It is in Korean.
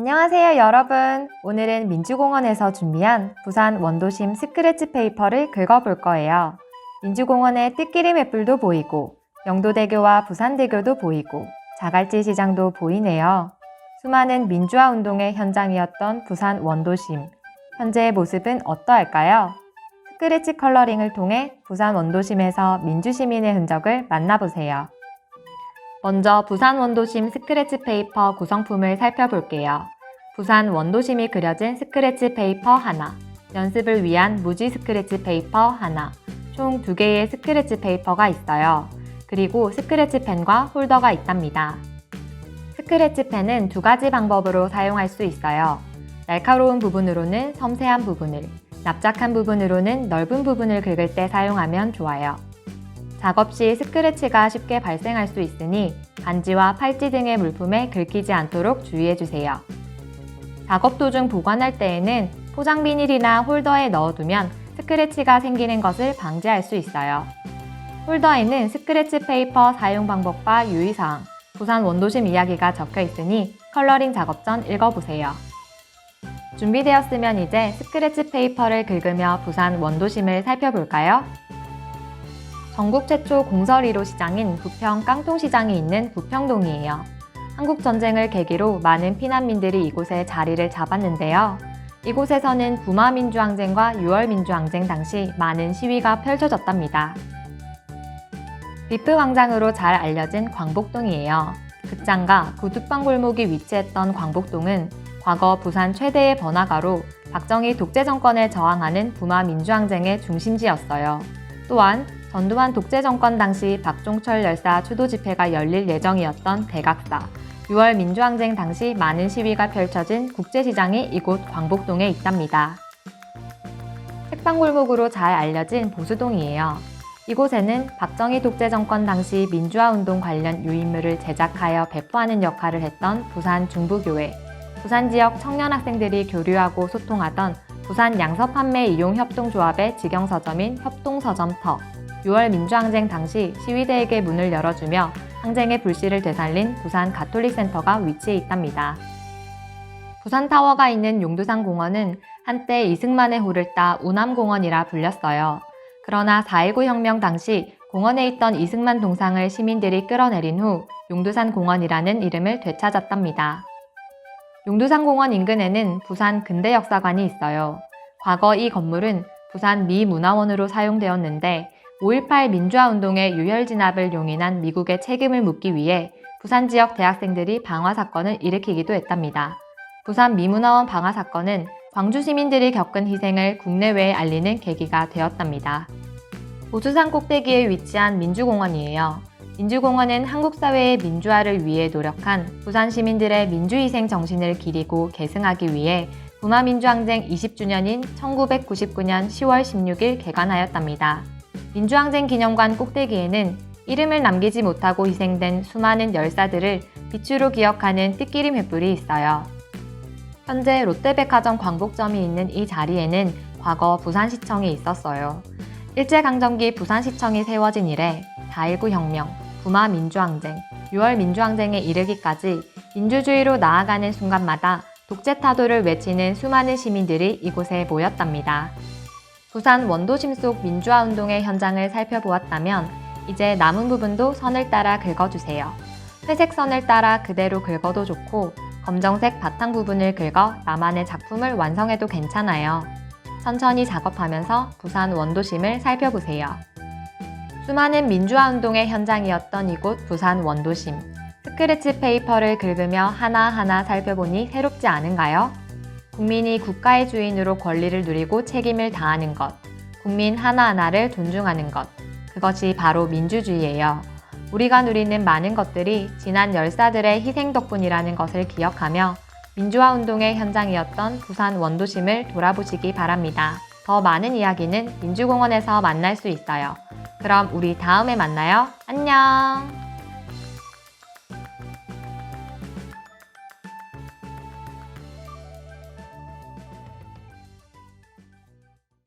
안녕하세요, 여러분. 오늘은 민주공원에서 준비한 부산 원도심 스크래치 페이퍼를 긁어볼 거예요. 민주공원의 뜻끼리 맷불도 보이고, 영도대교와 부산대교도 보이고, 자갈치 시장도 보이네요. 수많은 민주화 운동의 현장이었던 부산 원도심. 현재의 모습은 어떠할까요? 스크래치 컬러링을 통해 부산 원도심에서 민주시민의 흔적을 만나보세요. 먼저 부산 원도심 스크래치 페이퍼 구성품을 살펴볼게요. 부산 원도심이 그려진 스크래치 페이퍼 하나, 연습을 위한 무지 스크래치 페이퍼 하나, 총 두 개의 스크래치 페이퍼가 있어요. 그리고 스크래치 펜과 홀더가 있답니다. 스크래치 펜은 두 가지 방법으로 사용할 수 있어요. 날카로운 부분으로는 섬세한 부분을, 납작한 부분으로는 넓은 부분을 긁을 때 사용하면 좋아요. 작업 시 스크래치가 쉽게 발생할 수 있으니 반지와 팔찌 등의 물품에 긁히지 않도록 주의해 주세요. 작업 도중 보관할 때에는 포장 비닐이나 홀더에 넣어두면 스크래치가 생기는 것을 방지할 수 있어요. 홀더에는 스크래치 페이퍼 사용 방법과 유의사항, 부산 원도심 이야기가 적혀 있으니 컬러링 작업 전 읽어보세요. 준비되었으면 이제 스크래치 페이퍼를 긁으며 부산 원도심을 살펴볼까요? 전국 최초 공설 1호 시장인 부평 깡통시장이 있는 부평동이에요. 한국 전쟁을 계기로 많은 피난민들이 이곳에 자리를 잡았는데요. 이곳에서는 부마민주항쟁과 6월민주항쟁 당시 많은 시위가 펼쳐졌답니다. 비프 광장으로 잘 알려진 광복동이에요. 극장과 구두방 골목이 위치했던 광복동은 과거 부산 최대의 번화가로 박정희 독재 정권에 저항하는 부마 민주항쟁의 중심지였어요. 또한 전두환 독재 정권 당시 박종철 열사 추도 집회가 열릴 예정이었던 대각사, 6월 민주항쟁 당시 많은 시위가 펼쳐진 국제시장이 이곳 광복동에 있답니다. 책방골목으로 잘 알려진 보수동이에요. 이곳에는 박정희 독재 정권 당시 민주화 운동 관련 유인물을 제작하여 배포하는 역할을 했던 부산 중부교회, 부산 지역 청년 학생들이 교류하고 소통하던 부산 양서 판매 이용 협동조합의 직영서점인 협동서점터, 6월 민주항쟁 당시 시위대에게 문을 열어주며 항쟁의 불씨를 되살린 부산 가톨릭센터가 위치해 있답니다. 부산타워가 있는 용두산 공원은 한때 이승만의 호를 따 우남공원이라 불렸어요. 그러나 4.19 혁명 당시 공원에 있던 이승만 동상을 시민들이 끌어내린 후 용두산 공원이라는 이름을 되찾았답니다. 용두산 공원 인근에는 부산 근대 역사관이 있어요. 과거 이 건물은 부산 미문화원으로 사용되었는데 5.18 민주화 운동의 유혈 진압을 용인한 미국의 책임을 묻기 위해 부산 지역 대학생들이 방화 사건을 일으키기도 했답니다. 부산 미문화원 방화 사건은 광주 시민들이 겪은 희생을 국내외에 알리는 계기가 되었답니다. 보수산 꼭대기에 위치한 민주공원이에요. 민주공원은 한국 사회의 민주화를 위해 노력한 부산 시민들의 민주희생 정신을 기리고 계승하기 위해 부마민주항쟁 20주년인 1999년 10월 16일 개관하였답니다. 민주항쟁 기념관 꼭대기에는 이름을 남기지 못하고 희생된 수많은 열사들을 빛으로 기억하는 뜻기림 횃불이 있어요. 현재 롯데백화점 광복점이 있는 이 자리에는 과거 부산시청이 있었어요. 일제강점기 부산시청이 세워진 이래 4.19 혁명, 부마 민주항쟁, 6월 민주항쟁에 이르기까지 민주주의로 나아가는 순간마다 독재 타도를 외치는 수많은 시민들이 이곳에 모였답니다. 부산 원도심 속 민주화 운동의 현장을 살펴보았다면 이제 남은 부분도 선을 따라 긁어주세요. 회색 선을 따라 그대로 긁어도 좋고 검정색 바탕 부분을 긁어 나만의 작품을 완성해도 괜찮아요. 천천히 작업하면서 부산 원도심을 살펴보세요. 수많은 민주화 운동의 현장이었던 이곳 부산 원도심. 스크래치 페이퍼를 긁으며 하나하나 살펴보니 새롭지 않은가요? 국민이 국가의 주인으로 권리를 누리고 책임을 다하는 것, 국민 하나하나를 존중하는 것, 그것이 바로 민주주의예요. 우리가 누리는 많은 것들이 지난 열사들의 희생 덕분이라는 것을 기억하며 민주화 운동의 현장이었던 부산 원도심을 돌아보시기 바랍니다. 더 많은 이야기는 민주공원에서 만날 수 있어요. 그럼 우리 다음에 만나요. 안녕!